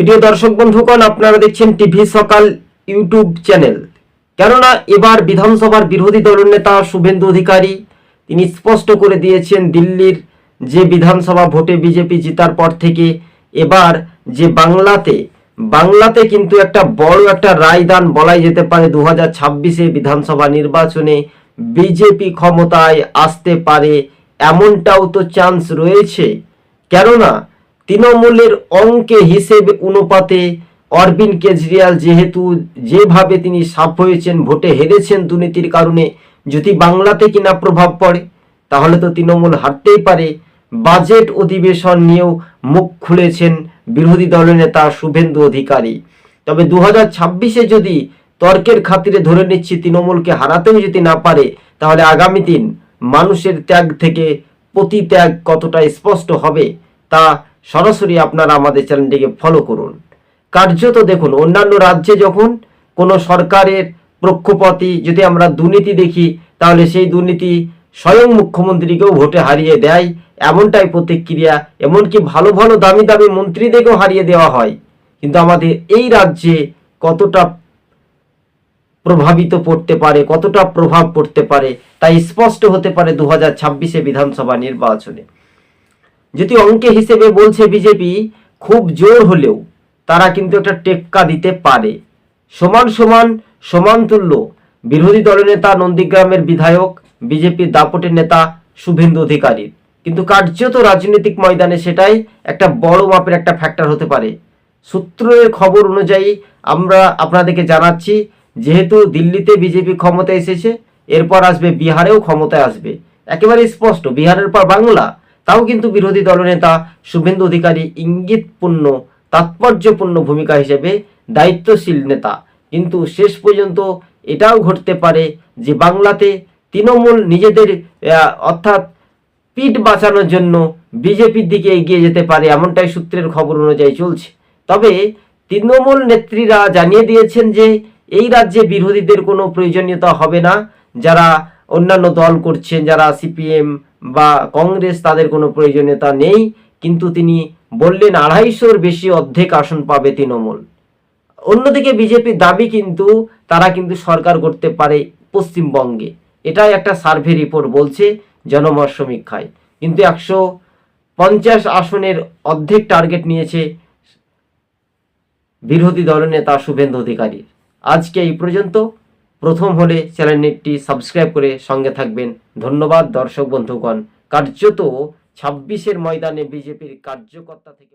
প্রিয় দর্শক বন্ধুগণ, আপনারা দেখছেন টিভি সকাল ইউটিউব চ্যানেল। কেননা এবার বিধানসভার বিরোধী দলনেতা শুভেন্দু অধিকারী, তিনি স্পষ্ট করে দিয়েছেন দিল্লির যে বিধানসভা ভোটে বিজেপি জেতার পর থেকে এবার যে বাংলাতে বাংলাতে কিন্তু একটা বড় একটা রায়দান বলাই যেতে পারে দু হাজার ছাব্বিশে বিধানসভা নির্বাচনে। বিজেপি ক্ষমতায় আসতে পারে এমনটাও তো চান্স রয়েছে। কেননা তৃণমূলের অঙ্কে হিসেবে অনুপাতে অরবিন্দ কেজরিওয়াল যেহেতু যেভাবে তিনি সাফ হয়েছেন, ভোটে হেরেছেন দুর্নীতির কারণে, যদি বাংলাতে কিনা প্রভাব পড়ে, তাহলে তো তৃণমূল হারতেই পারে। বাজেট অধিবেশন নিয়েও মুখ খুলেছেন বিরোধী দলনেতা শুভেন্দু অধিকারী। তবে দু হাজার যদি তর্কের খাতিরে ধরে নিচ্ছি তৃণমূলকে হারাতেও যদি না পারে, তাহলে আগামী দিন মানুষের ত্যাগ থেকে প্রতিত্যাগ কতটা স্পষ্ট হবে, তা সরাসরি আপনারা আমাদের চ্যানেলটিকে ফলো করুন। কার্যত দেখুন, অন্যান্য রাজ্যে যখন কোনো সরকারের পক্ষপাতী যদি আমরা দুর্নীতি দেখি, তাহলে সেই দুর্নীতি স্বয়ং মুখ্যমন্ত্রীকেও ভোটে হারিয়ে দেয়, এমনটাই প্রতিক্রিয়া। এমনকি ভালো ভালো দামি দামি মন্ত্রীদেরকেও হারিয়ে দেওয়া হয়। কিন্তু আমাদের এই রাজ্যে কতটা প্রভাবিত পড়তে পারে, কতটা প্রভাব পড়তে পারে তাই স্পষ্ট হতে পারে দু হাজার বিধানসভা নির্বাচনে। যদি অঙ্কে হিসেবে বলছে বিজেপি, খুব জোর হলেও তারা কিন্তু একটা টেক্কা দিতে পারে। সমান সমান সমান তুল্য। বিরোধী দলনেতা নন্দীগ্রামের বিধায়ক, বিজেপির দাপটের নেতা শুভেন্দু অধিকারীর। কিন্তু কার্যত রাজনৈতিক ময়দানে সেটাই একটা বড় মাপের একটা ফ্যাক্টর হতে পারে। সূত্রের খবর অনুযায়ী আমরা আপনাদেরকে জানাচ্ছি, যেহেতু দিল্লিতে বিজেপি ক্ষমতায় এসেছে, এরপর আসবে বিহারেও ক্ষমতায় আসবে। একেবারে স্পষ্ট, বিহারের পর বাংলা। তাও কিন্তু বিরোধী দলনেতা শুভেন্দু অধিকারী ইঙ্গিতপূর্ণ, তাৎপর্যপূর্ণ ভূমিকা হিসেবে দায়িত্বশীল নেতা। কিন্তু শেষ পর্যন্ত এটাও ঘটতে পারে যে বাংলাতে তৃণমূল নিজেদের অর্থাৎ পিঠ বাঁচানোর জন্য বিজেপির দিকে এগিয়ে যেতে পারে এমনটাই সূত্রের খবর অনুযায়ী চলছে। তবে তৃণমূল নেত্রীরা জানিয়ে দিয়েছেন যে এই রাজ্যে বিরোধীদের কোনো প্রয়োজনীয়তা হবে না। যারা অন্যান্য দল করছেন, যারা সিপিএম বা কংগ্রেস তাদের কোনো প্রয়োজনীয়তা নেই, কিন্তু তিনি বললেন আড়াইশোর বেশি অর্ধেক আসন পাবে তৃণমূল। অন্যদিকে বিজেপির দাবি কিন্তু তারা কিন্তু সরকার করতে পারে পশ্চিমবঙ্গে। এটাই একটা সার্ভে রিপোর্ট বলছে জনমত সমীক্ষায় কিন্তু একশো পঞ্চাশ আসনের অর্ধেক টার্গেট নিয়েছে বিরোধী দলনেতা শুভেন্দু অধিকারী। আজকে এই পর্যন্ত। প্রথম হলে চ্যানেলটি সাবস্ক্রাইব করে সঙ্গে থাকবেন। ধন্যবাদ দর্শক বন্ধুগণ। কার্যত ছাব্বিশের ময়দানে বিজেপির কার্যকর্তা থেকে